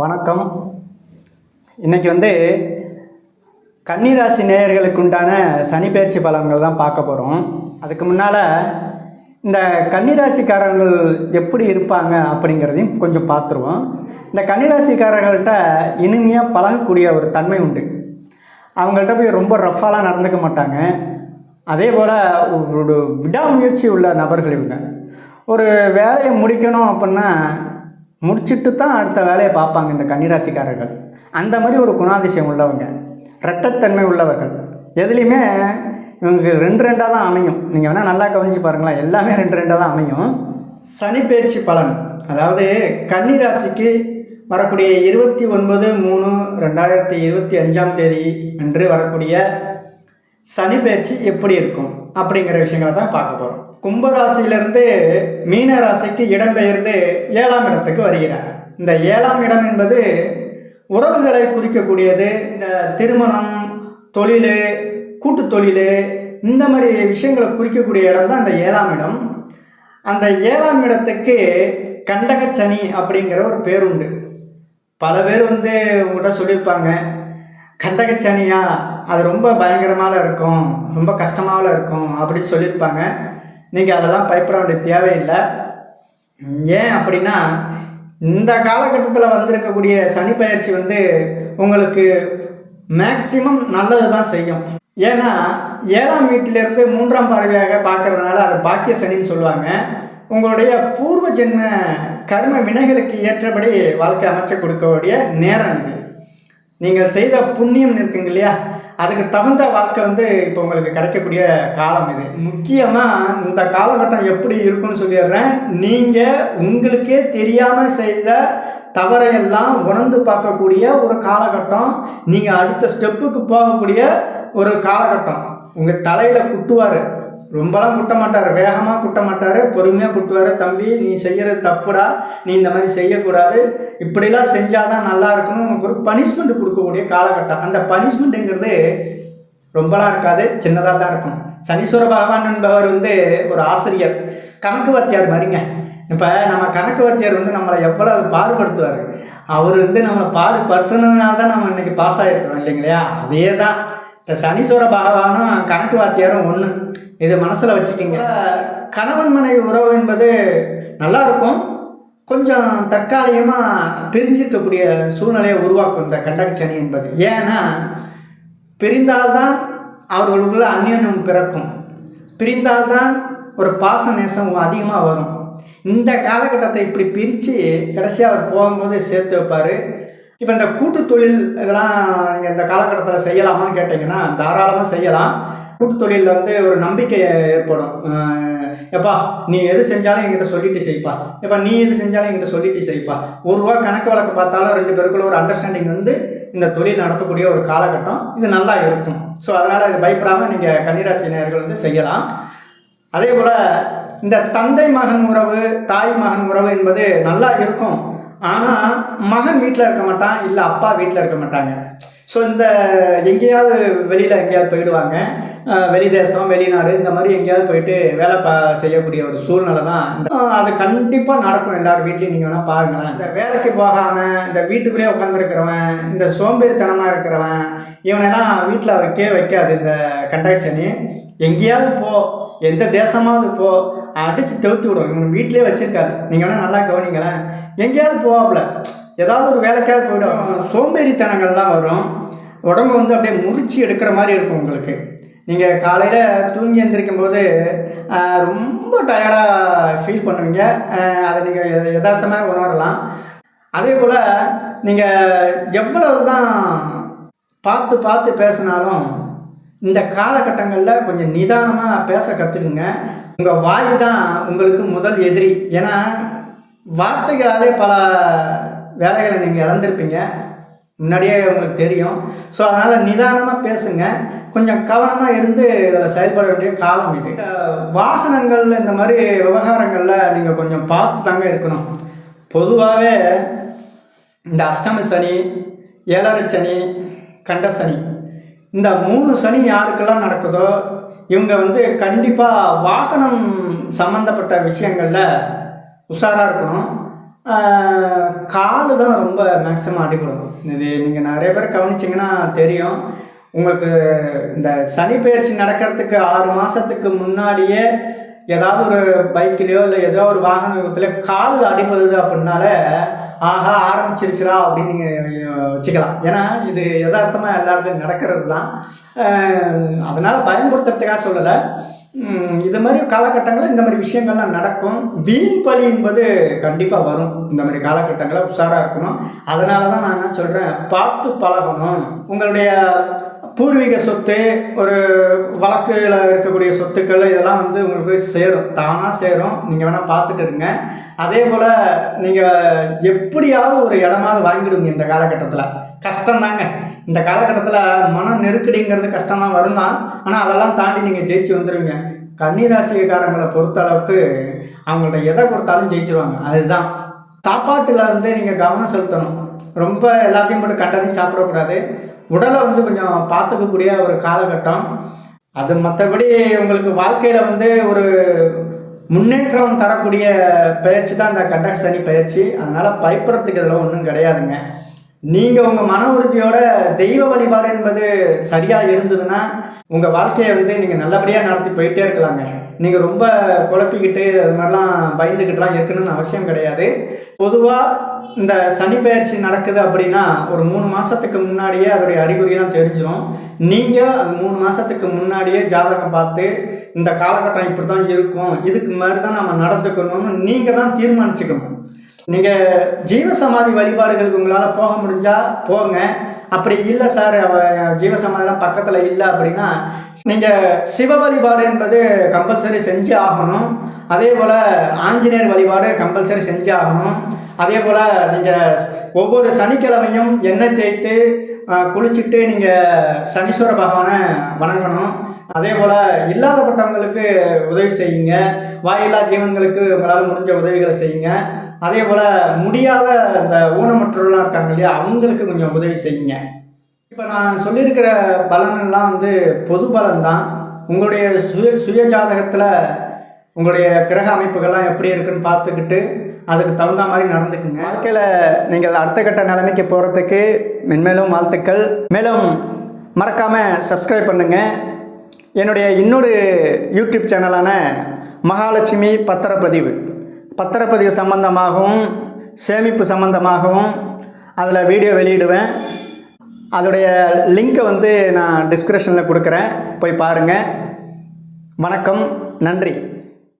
வணக்கம். இன்னைக்கு வந்து கன்னிராசி நேயர்களுக்கு உண்டான சனி பயிற்சி பலன்கள் தான் பார்க்க போகிறோம் அதுக்கு முன்னால் இந்த கன்னிராசிக்காரர்கள் எப்படி இருப்பாங்க அப்படிங்கிறதையும் கொஞ்சம் பார்த்துருவோம். இந்த கன்னிராசிக்காரர்கள்ட்ட இனிமையாக பழகக்கூடிய ஒரு தன்மை உண்டு. அவங்கள்ட்ட போய் ரொம்ப ரஃப்பாலாம் நடந்துக்க மாட்டாங்க. அதே போல் ஒரு விடாமுயற்சி உள்ள நபர்கள் இவங்க. ஒரு வேலையை முடிக்கணும் அப்படின்னா முடிச்சுட்டு தான் அடுத்த வேலையை பார்ப்பாங்க இந்த கன்னிராசிக்காரர்கள். அந்த மாதிரி ஒரு குணாதிசயம் உள்ளவங்க. ரெட்டத்தன்மை உள்ளவர்கள். எதுலேயுமே இவங்களுக்கு ரெண்டு ரெண்டாக தான் அமையும். நீங்கள் வேணால் நல்லா கவனித்து பாருங்களேன். எல்லாமே ரெண்டு ரெண்டாக தான் அமையும். சனி பயிற்சி பலன். அதாவது கன்னிராசிக்கு வரக்கூடிய இருபத்தி ஒன்பது மூணு ரெண்டாயிரத்தி இருபத்தி அஞ்சாம் தேதி அன்று வரக்கூடிய சனி பயிற்சி எப்படி இருக்கும் அப்படிங்கிற விஷயங்களை தான் பார்க்க போகிறோம் கும்பராசியிலிருந்து மீன ராசிக்கு இடம்பெயர்ந்து ஏழாம் இடத்துக்கு வருகிறார் இந்த ஏழாம் இடம் என்பது உறவுகளை குறிக்கக்கூடியது. இந்த திருமணம் தொழில் கூட்டு தொழில் இந்த மாதிரி விஷயங்களை குறிக்கக்கூடிய இடம் தான் இந்த ஏழாம் இடம். அந்த ஏழாம் இடத்துக்கு கண்டக சனி அப்படிங்கிற ஒரு பேர் உண்டு. பல பேர் வந்து உங்கள்கிட்ட சொல்லியிருப்பாங்க கண்டகச்சனியா அது ரொம்ப பயங்கரமாக இருக்கும் ரொம்ப கஷ்டமாக இருக்கும் அப்படின்னு சொல்லியிருப்பாங்க. நீங்கள் அதெல்லாம் பயப்பட வேண்டிய தேவையில்லை. ஏன் அப்படின்னா இந்த காலகட்டத்தில் வந்திருக்கக்கூடிய சனி பயிற்சி வந்து உங்களுக்கு மேக்சிமம் நல்லது தான் செய்யும். ஏன்னா ஏழாம் வீட்டிலிருந்து மூன்றாம் பார்வையாக பார்க்கறதுனால அது பாக்கிய சனின்னு சொல்லுவாங்க. உங்களுடைய பூர்வ ஜென்ம கர்ம வினைகளுக்கு ஏற்றபடி வாழ்க்கை அமைச்சு கொடுக்கக்கூடிய நேரம் இது. நீங்கள் செய்த புண்ணியம் இருக்குங்க இல்லையா? அதுக்கு தகுந்த வாழ்க்கை வந்து இப்போ உங்களுக்கு கிடைக்கக்கூடிய காலம் இது. முக்கியமாக இந்த காலகட்டம் எப்படி இருக்குன்னு சொல்லிடுறேன். நீங்கள் உங்களுக்கே தெரியாமல் செய்த தவறையெல்லாம் உணர்ந்து பார்க்கக்கூடிய ஒரு காலகட்டம். நீங்கள் அடுத்த ஸ்டெப்புக்கு போகக்கூடிய ஒரு காலகட்டம். உங்கள் தலையில் குட்டுவார். ரொம்பலாம் குட்ட மாட்டார் வேகமாக குட்ட மாட்டார் பொறுமையாக குட்டுவார். தம்பி நீ செய்கிறது தப்புடா. நீ இந்த மாதிரி செய்யக்கூடாது. இப்படிலாம் செஞ்சால் தான் நல்லா இருக்கணும் உனக்கு ஒரு பனிஷ்மெண்ட் கொடுக்கக்கூடிய காலகட்டம். அந்த பனிஷ்மெண்ட்டுங்கிறது ரொம்பலாம் இருக்காது. சின்னதாக தான் இருக்கும். சனீஸ்வர பகவான் என்பவர் வந்து ஒரு ஆசிரியர். கணக்கு வாத்தியார் மாதிரிங்க. இப்போ நம்ம கணக்கு வாத்தியார் வந்து நம்மளை எவ்வளவு பாடுபடுத்துவார்? அவர் வந்து நம்மளை பாடுபடுத்தினதுனால தான் நம்ம இன்றைக்கி பாஸ் ஆகிருக்கிறோம் இல்லைங்களா. அதே தான் இந்த சனீஸ்வர பகவானும் கணக்கு வாத்தியாரும் ஒன்று இது மனசில் வச்சுக்கிங்க கணவன் மனைவி உறவு என்பது நல்லா இருக்கும். கொஞ்சம் தற்காலிகமாக பிரிஞ்சிருக்கக்கூடிய சூழ்நிலையை உருவாக்கும் இந்த கண்டகச்சனி என்பது. ஏன்னா பிரிந்தால்தான் அவர்களுக்குள்ள அந்யோன்யம் பிறக்கும். பிரிந்தால்தான் ஒரு பாச நேசம் அதிகமாக வரும். இந்த காலகட்டத்தை இப்படி பிரித்து கடைசியாக அவர் போகும்போது சேர்த்து வைப்பார். இப்போ இந்த கூட்டு தொழில் இதெல்லாம் நீங்கள் இந்த காலகட்டத்தில் செய்யலாமான்னு கேட்டிங்கன்னா தாராளமாக செய்யலாம். கூட்டு தொழிலில் வந்து ஒரு நம்பிக்கை ஏற்படும். எப்பா நீ எது செஞ்சாலும் என்கிட்ட சொல்லிட்டு செய்ப்பா. எப்பா நீ எது செஞ்சாலும் என்கிட்ட சொல்லிட்டு செய்ப்பா. ஒரு ரூபா கணக்கு வழக்கு பார்த்தாலும் ரெண்டு பேருக்குள்ள ஒரு அண்டர்ஸ்டாண்டிங் வந்து இந்த தொழில் நடத்தக்கூடிய ஒரு காலகட்டம் இது நல்லா இருக்கும். ஸோ அதனால் இது பயப்படாமல் நீங்கள் கன்னிராசி நேயர்கள் வந்து செய்யலாம். அதே போல் இந்த தந்தை மகன் உறவு தாய் மகன் உறவு என்பது நல்லா இருக்கும். ஆனால் மகன் வீட்டில் இருக்க மாட்டான் இல்லை அப்பா வீட்டில் இருக்க மாட்டாங்க. ஸோ இந்த எங்கேயாவது வெளியில் எங்கேயாவது போயிடுவாங்க. வெளிதேசம் வெளி தேசம் வெளிநாடு இந்த மாதிரி எங்கேயாவது போயிட்டு வேலை பா செய்யக்கூடிய ஒரு சூழ்நிலை தான் அது கண்டிப்பாக நடக்கும் எல்லார் வீட்லேயும். நீங்கள் வேணால் பாருங்களேன். இந்த வேலைக்கு போகாமல் இந்த வீட்டுக்குள்ளேயே உட்காந்துருக்கிறவன் இந்த சோம்பேறித்தனமாக இருக்கிறவன் இவனெல்லாம் வீட்டில் வைக்கவே வைக்காது இந்த கண்டகச்சனி எங்கேயாவது போ எந்த தேசமாவது போ அடித்து தவிர்த்து விடும் இவன் வீட்டிலே வச்சிருக்காது. நீங்கள் வேணால் நல்லா கவனிங்களேன். எங்கேயாவது போவாப்புல ஏதாவது ஒரு வேலைக்காவது போயிடும் சோம்பேறித்தனங்கள்லாம் வரும். உடம்பு வந்து அப்படியே முறிச்சு எடுக்கிற மாதிரி இருக்கும் உங்களுக்கு. நீங்கள் காலையில் தூங்கி எந்திரிக்கும் போது ரொம்ப டயர்டாக ஃபீல் பண்ணுவீங்க. அதை நீங்கள் யதார்த்தமாக உணரலாம். அதே போல் நீங்கள் எவ்வளவு தான் பார்த்து பார்த்து பேசினாலும் இந்த காலகட்டங்களில் கொஞ்சம் நிதானமாக பேச கற்றுக்குங்க உங்கள் வாய் தான் உங்களுக்கு முதல் எதிரி. ஏன்னா வார்த்தைகளாலே பல வேலைகளை நீங்கள் இழந்திருப்பீங்க. முன்னாடியே உங்களுக்கு தெரியும். ஸோ அதனால் நிதானமாக பேசுங்க. கொஞ்சம் கவனமாக இருந்து இதில் செயல்பட வேண்டிய காலம் இது. வாகனங்கள் இந்த மாதிரி விவகாரங்களில் நீங்கள் கொஞ்சம் பார்த்து தாங்க இருக்கணும். பொதுவாகவே இந்த அஷ்டம சனி ஏழரை சனி கண்ட சனி இந்த மூணு சனி யாருக்கெல்லாம் நடக்குதோ இவங்க வந்து கண்டிப்பாக வாகனம் சம்மந்தப்பட்ட விஷயங்களில் உஷாராக இருக்கணும். காலு தான் ரொம்ப மேக்ஸிமம் அடிபடும் இது நீங்கள் நிறைய பேர் கவனிச்சிங்கன்னா தெரியும். உங்களுக்கு இந்த சனி பயிற்சி நடக்கிறதுக்கு ஆறு மாதத்துக்கு முன்னாடியே ஏதாவது ஒரு பைக்லேயோ இல்லை ஏதோ ஒரு வாகன விபத்துல காலில் அடிபடுது அப்படின்னால ஆஹா ஆரம்பிச்சிருச்சுரா அப்படின்னு நீங்கள் வச்சுக்கலாம். ஏன்னா இது யதார்த்தமாக எல்லா இடத்துலையும் நடக்கிறது தான் அதனால் பயன்படுத்துறதுக்காக சொல்லலை. இது மாதிரி காலகட்டங்களில் இந்த மாதிரி விஷயங்கள்லாம் நடக்கும். வீண் பலி என்பது கண்டிப்பாக வரும். இந்த மாதிரி காலகட்டங்களில் உஷாராக இருக்கணும். அதனால தான் நான் என்ன சொல்கிறேன் பார்த்து பழகணும். உங்களுடைய பூர்வீக சொத்து ஒரு வழக்கில் இருக்கக்கூடிய சொத்துக்கள் இதெல்லாம் வந்து உங்களுக்கு சேரும். தானாக சேரும். நீங்கள் வேணால் பார்த்துட்டு இருங்க. அதே போல் நீங்கள் எப்படியாவது ஒரு இடமாவது வாங்கிடுங்க இந்த காலகட்டத்தில். கஷ்டம்தாங்க. இந்த காலகட்டத்தில் மன நெருக்கடிங்கிறது கஷ்டம் தான் வரும் தான் ஆனால் அதெல்லாம் தாண்டி நீங்கள் ஜெயிச்சு வந்துடுங்க கன்னிராசிக்காரங்களை பொறுத்த அளவுக்கு அவங்கள்ட்ட எதை கொடுத்தாலும் ஜெயிச்சிருவாங்க. அதுதான். சாப்பாட்டில் வந்து நீங்கள் கவனம் செலுத்தணும். ரொம்ப எல்லாத்தையும் போட்டு கண்டதையும் சாப்பிடக்கூடாது. உடலை வந்து கொஞ்சம் பார்த்துக்கக்கூடிய ஒரு காலகட்டம். அது மற்றபடி உங்களுக்கு வாழ்க்கையில் வந்து ஒரு முன்னேற்றம் தரக்கூடிய பயிற்சி தான் இந்த கண்டக சனி பயிற்சி. அதனால் பயப்படுறதுக்கு இதில் ஒன்றும் கிடையாதுங்க. நீங்கள் உங்கள் மன உறுதியோட தெய்வ வழிபாடு என்பது சரியாக இருந்ததுன்னா உங்கள் வாழ்க்கையை வந்து நீங்கள் நல்லபடியாக நடத்தி போயிட்டே இருக்கலாங்க. நீங்கள் ரொம்ப குழப்பிக்கிட்டு அது மாதிரிலாம் பயந்துக்கிட்டுலாம் இருக்கணும்னு அவசியம் கிடையாது. பொதுவாக இந்த சனி பயிற்சி நடக்குது அப்படின்னா ஒரு மூணு மாதத்துக்கு முன்னாடியே அதோடைய அறிகுறியெல்லாம் தெரிஞ்சிடும் நீங்கள் அது மூணு மாதத்துக்கு முன்னாடியே ஜாதகம் பார்த்து இந்த காலகட்டம் இப்படி தான் இருக்கும் இதுக்கு மாதிரி தான் நம்ம நடந்துக்கணும்னு நீங்கள் தான் தீர்மானிச்சுக்கணும். நீங்கள் ஜீவசமாதி வழிபாடுகளுக்கு உங்களால் போக முடிஞ்சால் போங்க. அப்படி இல்லை சார் ஜீவசமாதிலாம் பக்கத்தில் இல்லை அப்படின்னா நீங்கள் சிவ வழிபாடு என்பது கம்பல்சரி செஞ்சு ஆகணும். அதே போல் ஆஞ்சநேயர் வழிபாடு கம்பல்சரி செஞ்சு ஆகணும். அதே போல் நீங்கள் ஒவ்வொரு சனிக்கிழமையும் எண்ணெய் தேய்த்து குளிச்சுட்டு நீங்கள் சனீஸ்வர பகவானை வணங்கணும். அதே போல் இல்லாதப்பட்டவங்களுக்கு உதவி செய்யுங்க. வாயில்லா ஜீவன்களுக்கு உங்களால் முடிஞ்ச உதவிகளை செய்யுங்க. அதே போல் முடியாத இந்த ஊனமற்றவர்களாக இருக்காங்க இல்லையா அவங்களுக்கு கொஞ்சம் உதவி செய்யுங்க. இப்போ நான் சொல்லியிருக்கிற பலனெல்லாம் வந்து பொது பலன் தான் உங்களுடைய சுய சுய ஜாதகத்தில் உங்களுடைய கிரக அமைப்புகள்லாம் எப்படி இருக்குன்னு பார்த்துக்கிட்டு அதுக்கு தகுந்த மாதிரி நடந்துக்குங்க. வாழ்க்கையில் நீங்கள் அடுத்த கட்ட நிலைமைக்கு போகிறதுக்கு மென்மேலும் வாழ்த்துக்கள். மேலும் மறக்காமல் சப்ஸ்கிரைப் பண்ணுங்கள் என்னுடைய இன்னொரு யூடியூப் சேனலான மகாலட்சுமி பத்திரப்பதிவு. பத்திரப்பதிவு சம்பந்தமாகவும் சேமிப்பு சம்பந்தமாகவும் அதில் வீடியோ வெளியிடுவேன். அதோடைய லிங்க்கை வந்து நான் டிஸ்கிரிப்ஷனில் கொடுக்குறேன். போய் பாருங்கள் வணக்கம் நன்றி.